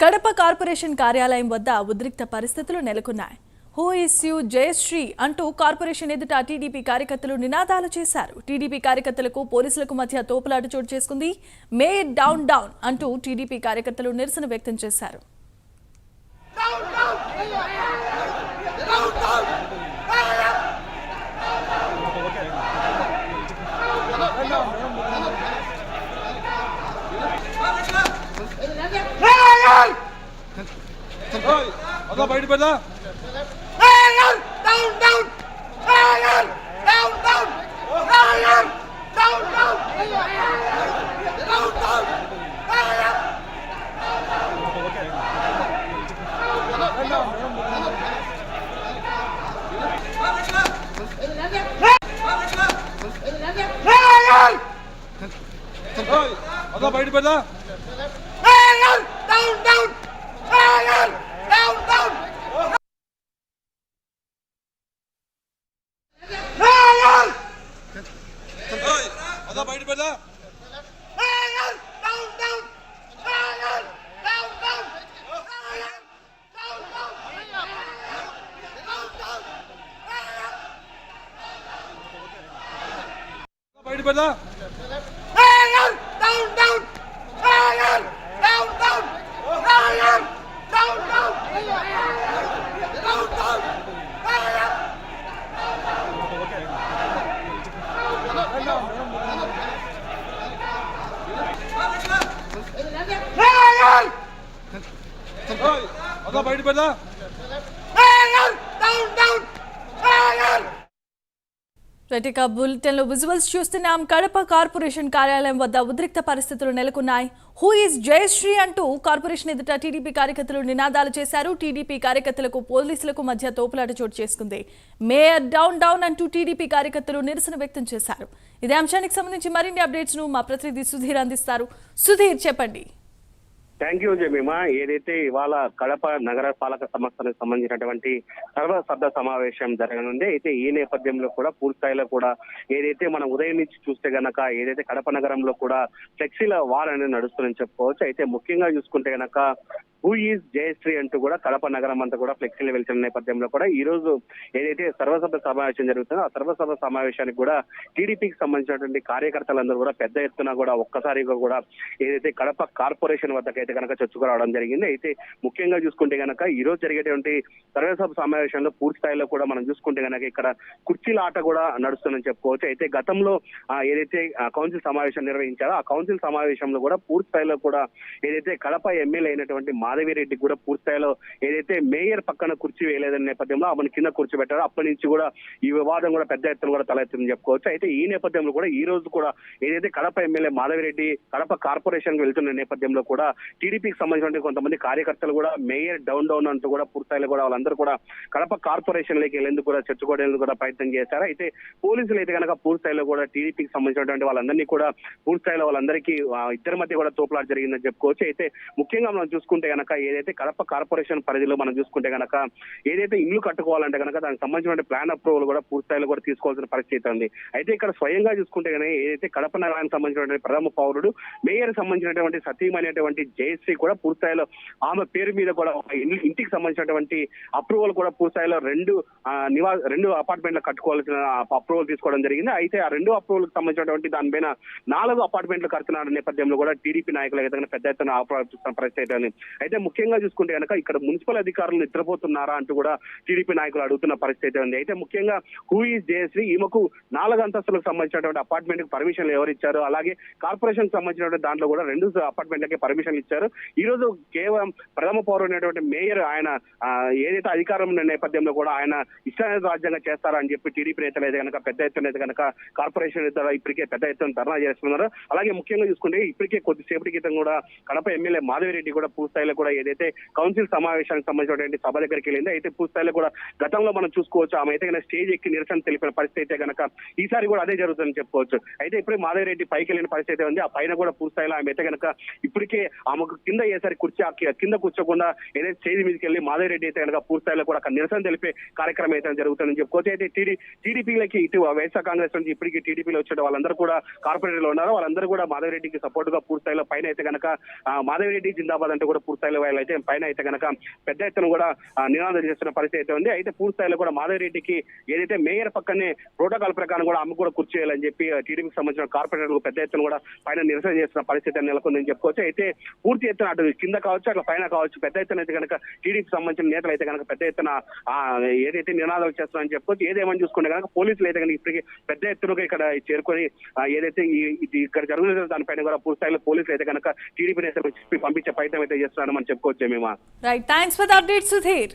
Kadapa corporation కార్యాలయం వద్ద ఉద్రిక్త పరిస్థితులు నెలకొన్నాయి. హూ ఇస్ యూ జయశ్రీ అంటూ కార్పొరేషన్ ఎదుట టీడీపీ కార్యకర్తలు నినాదాలు చేశారు. టీడీపీ కార్యకర్తలకు పోలీసులకు మధ్య తోపులాట చోటు చేసుకుంది. మే డౌన్ డౌన్ అంటూ టీడీపీ కార్యకర్తలు నిరసన వ్యక్తం చేశారు. ఓయ్, అదో బయట పెద్దా ఓయ్, అదో బయట పెద్దా ఓయ్, బయట పెద్దా ఓయ్, అదో బయట పెద్దా ప్రతిక బులెటిన్లో విజువల్స్ చూస్తున్నాం. కడప కార్పొరేషన్ కార్యాలయం వద్ద ఉద్రిక్త పరిస్థితులు నెలకొన్నాయి. హూ ఈస్ జయశ్రీ అంటూ కార్పొరేషన్ ఎదుట టీడీపీ కార్యకర్తలు నినాదాలు చేశారు. టీడీపీ కార్యకర్తలకు పోలీసులకు మధ్య తోపులాట చోటు చేసుకుంది. మేయర్ డౌన్ డౌన్ అంటూ టీడీపీ కార్యకర్తలు నిరసన వ్యక్తం చేశారు. ఇదే అంశానికి సంబంధించి మరిన్ని అప్డేట్స్ను మా ప్రతినిధి సుధీర్ అందిస్తారు. సుధీర్ చెప్పండి. Thank you Jemima. ఏదైతే ఇవాళ కడప నగర పాలక సంస్థలకు సంబంధించినటువంటి సర్వసభ్య సమావేశం జరగనుంది అయితే ఈ నేపథ్యంలో కూడా పూర్తిస్థాయిలో కూడా ఏదైతే మనం ఉదయం నుంచి చూస్తే గనక ఏదైతే కడప నగరంలో కూడా ఫ్లెక్సీల వార్ అనేది నడుస్తుందని చెప్పుకోవచ్చు. అయితే ముఖ్యంగా చూసుకుంటే గనక హూ ఈజ్ జయశ్రీ అంటూ కూడా కడప నగరం అంతా కూడా ఫ్లెక్సీలు వెళ్తున్న నేపథ్యంలో కూడా ఈ రోజు ఏదైతే సర్వసభ సమావేశం జరుగుతుందో ఆ సర్వసభ సమావేశానికి కూడా టీడీపీకి సంబంధించినటువంటి కార్యకర్తలందరూ కూడా పెద్ద ఎత్తున కూడా ఒక్కసారిగా కూడా ఏదైతే కడప కార్పొరేషన్ వద్దకైతే కనుక చొచ్చుకురావడం జరిగింది. అయితే ముఖ్యంగా చూసుకుంటే గనక ఈ రోజు జరిగేటువంటి సర్వసభ సమావేశంలో పూర్తి స్థాయిలో కూడా మనం చూసుకుంటే గనక ఇక్కడ కుర్చీల ఆట కూడా నడుస్తుందని చెప్పుకోవచ్చు. అయితే గతంలో ఏదైతే కౌన్సిల్ సమావేశం నిర్వహించారో ఆ కౌన్సిల్ సమావేశంలో కూడా పూర్తి స్థాయిలో కూడా ఏదైతే కడప ఎమ్మెల్యే అయినటువంటి మాధవిరెడ్డి కూడా పూర్తిస్థాయిలో ఏదైతే మేయర్ పక్కన కుర్చీ వేయలేదనే నేపథ్యంలో ఆమెను కింద కూర్చోబెట్టారు అప్పటి నుంచి కూడా ఈ వివాదం కూడా పెద్ద ఎత్తున కూడా తలెత్తుందని చెప్పుకోవచ్చు. అయితే ఈ నేపథ్యంలో కూడా ఈ రోజు కూడా ఏదైతే కడప ఎమ్మెల్యే మాధవిరెడ్డి కడప కార్పొరేషన్ వెళ్తున్న నేపథ్యంలో కూడా టీడీపీకి సంబంధించిన కొంతమంది కార్యకర్తలు కూడా మేయర్ డౌన్ డౌన్ అంటూ కూడా పూర్తిలో కూడా వాళ్ళందరూ కూడా కడప కార్పొరేషన్లోకి వెళ్ళేందుకు కూడా చర్చకోవడానికి కూడా ప్రయత్నం చేశారు. అయితే పోలీసులు అయితే కనుక పూర్తి స్థాయిలో కూడా టీడీపీకి సంబంధించినటువంటి వాళ్ళందరినీ కూడా పూర్తి స్థాయిలో వాళ్ళందరికీ ఇద్దరి మధ్య కూడా తోపులాట జరిగిందని చెప్పుకోవచ్చు. అయితే ముఖ్యంగా మనం చూసుకుంటే కనుక ఏదైతే కడప కార్పొరేషన్ పరిధిలో మనం చూసుకుంటే గనక ఏదైతే ఇల్లు కట్టుకోవాలంటే కనుక దానికి సంబంధించిన ప్లాన్ అప్రూవల్ కూడా పూర్తిస్థాయిలో కూడా తీసుకోవాల్సిన పరిస్థితి ఉంది. అయితే ఇక్కడ స్వయంగా చూసుకుంటే కనుక ఏదైతే కడప నగరానికి సంబంధించినటువంటి ప్రథమ పౌరుడు మేయర్ సంబంధించినటువంటి సతీం అనేటువంటి జయశ్రీ కూడా పూర్తిస్థాయిలో ఆమె పేరు మీద కూడా ఇల్లు- ఇంటికి సంబంధించినటువంటి అప్రూవల్ కూడా పూర్తిస్థాయిలో రెండు ఆ, నివా రెండు అపార్ట్మెంట్లు కట్టుకోవాల్సిన అప్రూవల్ తీసుకోవడం జరిగింది. అయితే ఆ రెండు అప్రూవల్ సంబంధించినటువంటి దానిపైన నాలుగు అపార్ట్మెంట్లు కడుతున్న నేపథ్యంలో కూడా టీడీపీ నాయకులు అయితే పెద్ద ఎత్తున ఆపరాస్తున్న పరిస్థితి అయితే అయితే ముఖ్యంగా చూసుకుంటే కనుక ఇక్కడ మున్సిపల్ అధికారులు నిద్రపోతున్నారా అంటూ కూడా టీడీపీ నాయకులు అడుగుతున్న పరిస్థితి ఉంది. అయితే ముఖ్యంగా హూ ఈజ్ జయశ్రీ ఈమెకు నాలుగు అంతస్తులకు సంబంధించినటువంటి అపార్ట్మెంట్కి పర్మిషన్లు ఎవరు ఇచ్చారు? అలాగే కార్పొరేషన్ సంబంధించినటువంటి దాంట్లో కూడా రెండు అపార్ట్మెంట్లకి పర్మిషన్ ఇచ్చారు. ఈ రోజు కేవలం ప్రథమ పౌరుడైనటువంటి మేయర్ ఆయన ఏదైతే అధికారం ఉన్న నేపథ్యంలో కూడా ఆయన ఇష్టానికి రాజ్యంగా చేస్తారని చెప్పి టీడీపీ నేతలు అయితే కనుక పెద్ద ఎత్తున అయితే కనుక కార్పొరేషన్ నేతలు ఇప్పటికే పెద్ద ఎత్తున ధర్నా చేస్తున్నారు. అలాగే ముఖ్యంగా చూసుకుంటే ఇప్పటికే కొద్దిసేపటి క్రితం కూడా కడప ఎమ్మెల్యే మాధవిరెడ్డి కూడా పూర్తి స్థాయిలో కూడా ఏదైతే కౌన్సిల్ సమావేశానికి సంబంధించినటువంటి సభ దగ్గరికి వెళ్ళింది అయితే పూర్తిస్థాయిలో కూడా గతంలో మనం చూసుకోవచ్చు ఆమె అయితే కనుక స్టేజ్ ఎక్కి నిరసన తెలిపిన పరిస్థితి అయితే కనుక ఈసారి కూడా అదే జరుగుతుందని చెప్పుకోవచ్చు అయితే ఇప్పుడే మాధవిరెడ్డి పైకి వెళ్ళిన పరిస్థితి ఉంది. ఆ పైన కూడా పూర్తిస్థాయిలో ఆమె అయితే కనుక ఇప్పటికే ఆమెకు కింద ఏసారి కుర్చీ ఆ కింద కూర్చోకుండా ఏదైతే స్టేజ్ మీదకి వెళ్ళి మాధవిరెడ్డి అయితే కనుక పూర్తిస్థాయిలో కూడా అక్కడ నిరసన తెలిపే కార్యక్రమం అయితే జరుగుతుందని చెప్పుకోవచ్చు. అయితే టీడీ టీడీపీలకి ఇటు వైఎస్ఆర్ కాంగ్రెస్ నుంచి ఇప్పటికీ టీడీపీలో వచ్చే వాళ్ళందరూ కూడా కార్పొరేటర్లు ఉన్నారు. వాళ్ళందరూ కూడా మాధవిరెడ్డికి సపోర్ట్గా పూర్తిస్థాయిలో పైన అయితే కనుక ఆ, మాధవిరెడ్డి జిందాబాద్ అంటే కూడా పూర్తి స్థాయిలో వాళ్ళు అయితే పైన అయితే కనుక పెద్ద ఎత్తున కూడా ఆ, నినాదం చేస్తున్న పరిస్థితి అయితే ఉంది. అయితే పూర్తి స్థాయిలో కూడా మాధవరెడ్డికి ఏదైతే మేయర్ పక్కనే ప్రోటోకాల్ ప్రకారం కూడా ఆమె కూడా కూర్చేయాలని చెప్పి టీడీపీకి సంబంధించిన కార్పొరేటర్లు పెద్ద ఎత్తున కూడా పైన నిరసన చేస్తున్న పరిస్థితి నెలకొందని చెప్పుకోవచ్చు. అయితే పూర్తి ఎత్తున అటు కింద కావచ్చు అట్లా పైన కావచ్చు పెద్ద ఎత్తున అయితే కనుక టీడీపీకి సంబంధించిన నేతలు అయితే కనుక పెద్ద ఎత్తున ఏదైతే నినాదాలు చేస్తున్నారని చెప్పుకోవచ్చు ఏదేమని చూసుకుంటే కనుక పోలీసులు అయితే కనుక ఇప్పటికీ పెద్ద ఎత్తునగా ఇక్కడ చేరుకొని ఏదైతే ఇక్కడ జరుగుతుందో దానిపైన కూడా పూర్తి స్థాయిలో పోలీసులు అయితే కనుక టీడీపీ నేతలు పంపించే ప్రయత్నం అయితే చేస్తున్నారని मंचम को जय right thanks for the update Sudheer